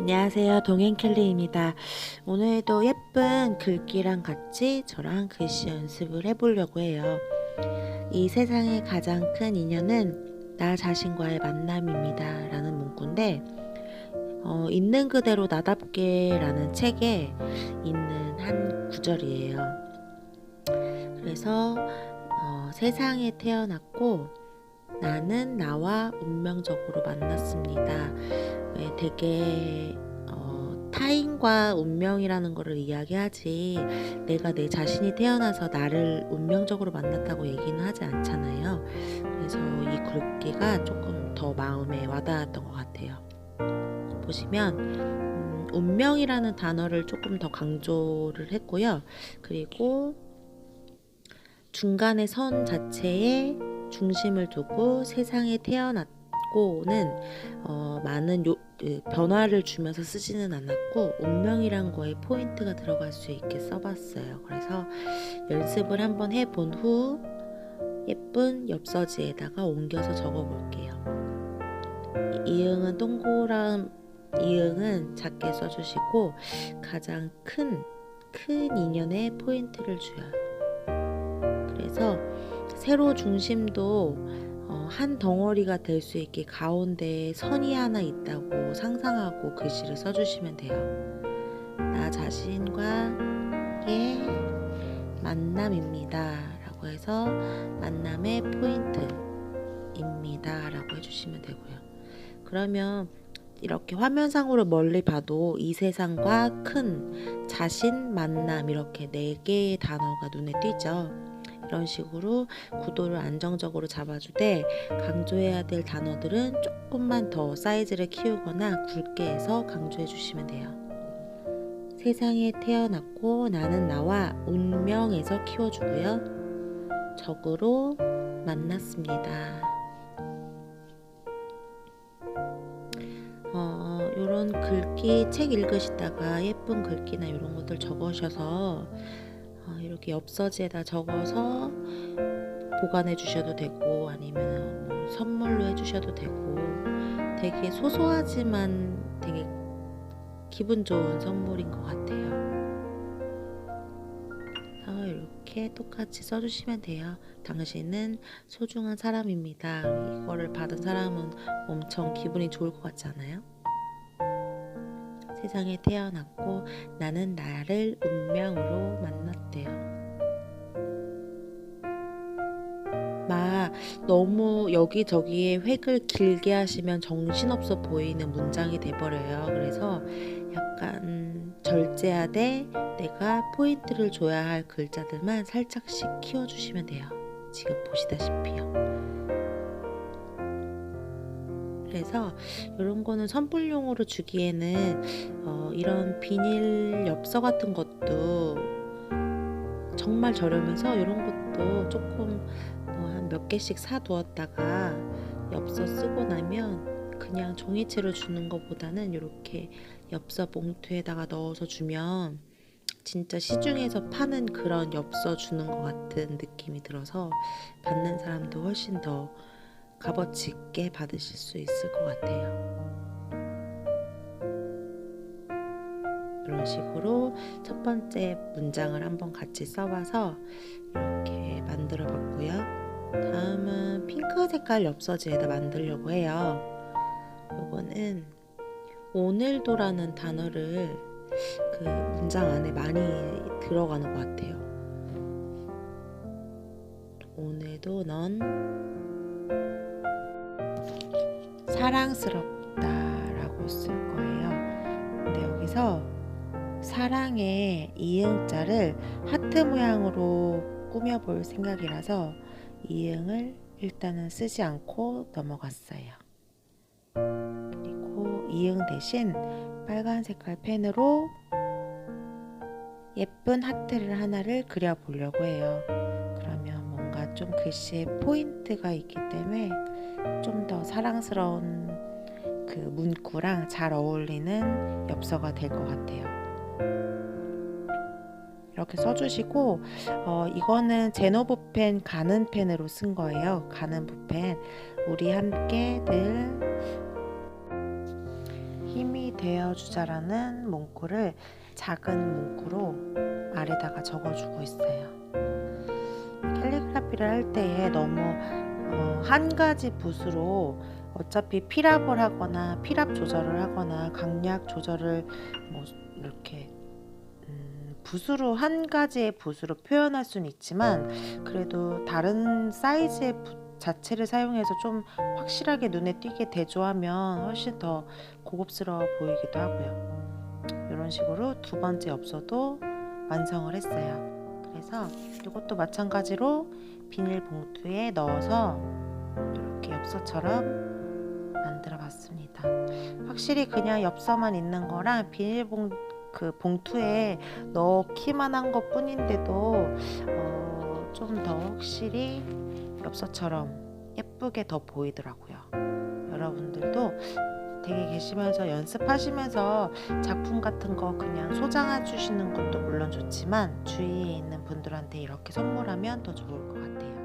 안녕하세요. 동행켈리입니다. 오늘도 예쁜 글귀랑 같이 저랑 글씨 연습을 해보려고 해요. 이 세상의 가장 큰 인연은 나 자신과의 만남입니다. 라는 문구인데, 어, 있는 그대로 나답게 라는 책에 있는 한 구절이에요. 그래서, 어, 세상에 태어났고, 나는 나와 운명적으로 만났습니다. 왜 되게 어, 타인과 운명이라는 거를 이야기하지 내가 내 자신이 태어나서 나를 운명적으로 만났다고 얘기는 하지 않잖아요. 그래서 이 글귀가 조금 더 마음에 와닿았던 것 같아요. 보시면 음, 운명이라는 단어를 조금 더 강조를 했고요. 그리고 중간의 선 자체에 중심을 두고 세상에 태어났고는 어, 많은 요, 그 변화를 주면서 쓰지는 않았고 운명이란 거에 포인트가 들어갈 수 있게 써봤어요. 그래서 연습을 한번 해본 후 예쁜 엽서지에다가 옮겨서 적어볼게요. 이응은 동그란 이응은 작게 써주시고 가장 큰 큰 인연에 포인트를 줘요. 그래서 세로 중심도 어, 한 덩어리가 될 수 있게 가운데에 선이 하나 있다고 상상하고 글씨를 써주시면 돼요. 나 자신과의 만남입니다. 라고 해서 만남의 포인트입니다. 라고 해주시면 되고요. 그러면 이렇게 화면상으로 멀리 봐도 이 세상과 큰 자신, 만남 이렇게 네 개의 단어가 눈에 띄죠. 이런 식으로 구도를 안정적으로 잡아주되 강조해야 될 단어들은 조금만 더 사이즈를 키우거나 굵게 해서 강조해 주시면 돼요. 세상에 태어났고 나는 나와 운명에서 키워주고요. 적으로 만났습니다. 어, 요런 글귀 책 읽으시다가 예쁜 글귀나 이런 것들 적으셔서 어, 이렇게 엽서지에다 적어서 보관해 주셔도 되고 아니면 뭐 선물로 해 주셔도 되고 되게 소소하지만 되게 기분 좋은 선물인 것 같아요. 그래서 이렇게 똑같이 써주시면 돼요. 당신은 소중한 사람입니다. 이거를 받은 사람은 엄청 기분이 좋을 것 같지 않아요? 세상에 태어났고 나는 나를 운명으로 만났대요. 막 너무 여기저기에 획을 길게 하시면 정신없어 보이는 문장이 돼버려요. 그래서 약간 절제하되 내가 포인트를 줘야 할 글자들만 살짝씩 키워주시면 돼요. 지금 보시다시피요. 그래서 이런 거는 선불용으로 주기에는 어, 이런 비닐 엽서 같은 것도 정말 저렴해서 이런 것도 조금 뭐한몇 개씩 사두었다가 엽서 쓰고 나면 그냥 종이채로 주는 것보다는 이렇게 엽서 봉투에다가 넣어서 주면 진짜 시중에서 파는 그런 엽서 주는 것 같은 느낌이 들어서 받는 사람도 훨씬 더 값어치 있게 받으실 수 있을 것 같아요. 이런 식으로 첫 번째 문장을 한번 같이 써봐서 이렇게 만들어 봤고요. 다음은 핑크 색깔 엽서지에다 만들려고 해요. 요거는 오늘도라는 단어를 그 문장 안에 많이 들어가는 것 같아요. 오늘도 넌 사랑스럽다라고 쓸 거예요. 근데 여기서 사랑의 이응자를 하트 모양으로 꾸며볼 생각이라서 이응을 일단은 쓰지 않고 넘어갔어요. 그리고 이응 대신 빨간 색깔 펜으로 예쁜 하트를 하나를 그려보려고 해요. 그러면 뭔가 좀 글씨에 포인트가 있기 때문에 좀 더 사랑스러운 그 문구랑 잘 어울리는 엽서가 될 것 같아요. 이렇게 써주시고 어, 이거는 제노브 펜 가는 펜으로 쓴 거예요. 가는 붓펜 우리 함께 늘 힘이 되어주자라는 문구를 작은 문구로 아래다가 적어주고 있어요. 캘리그라피를 할 때에 너무 어, 한 가지 붓으로 어차피 필압을 하거나 필압 조절을 하거나 강약 조절을 뭐 이렇게 음, 붓으로 한 가지의 붓으로 표현할 수는 있지만 그래도 다른 사이즈의 붓 자체를 사용해서 좀 확실하게 눈에 띄게 대조하면 훨씬 더 고급스러워 보이기도 하고요. 이런 식으로 두 번째 엽서도 완성을 했어요. 그래서 이것도 마찬가지로 비닐봉투에 넣어서 이렇게 엽서처럼 만들어 봤습니다. 확실히 그냥 엽서만 있는 거랑 비닐봉 그 넣기만 한 것 뿐인데도 어, 좀 더 확실히 엽서처럼 예쁘게 더 보이더라고요. 여러분들도 되게 계시면서 연습하시면서 작품 같은 거 그냥 소장해 주시는 것도 물론 좋지만 주위에 있는 분들한테 이렇게 선물하면 더 좋을 것 같아요.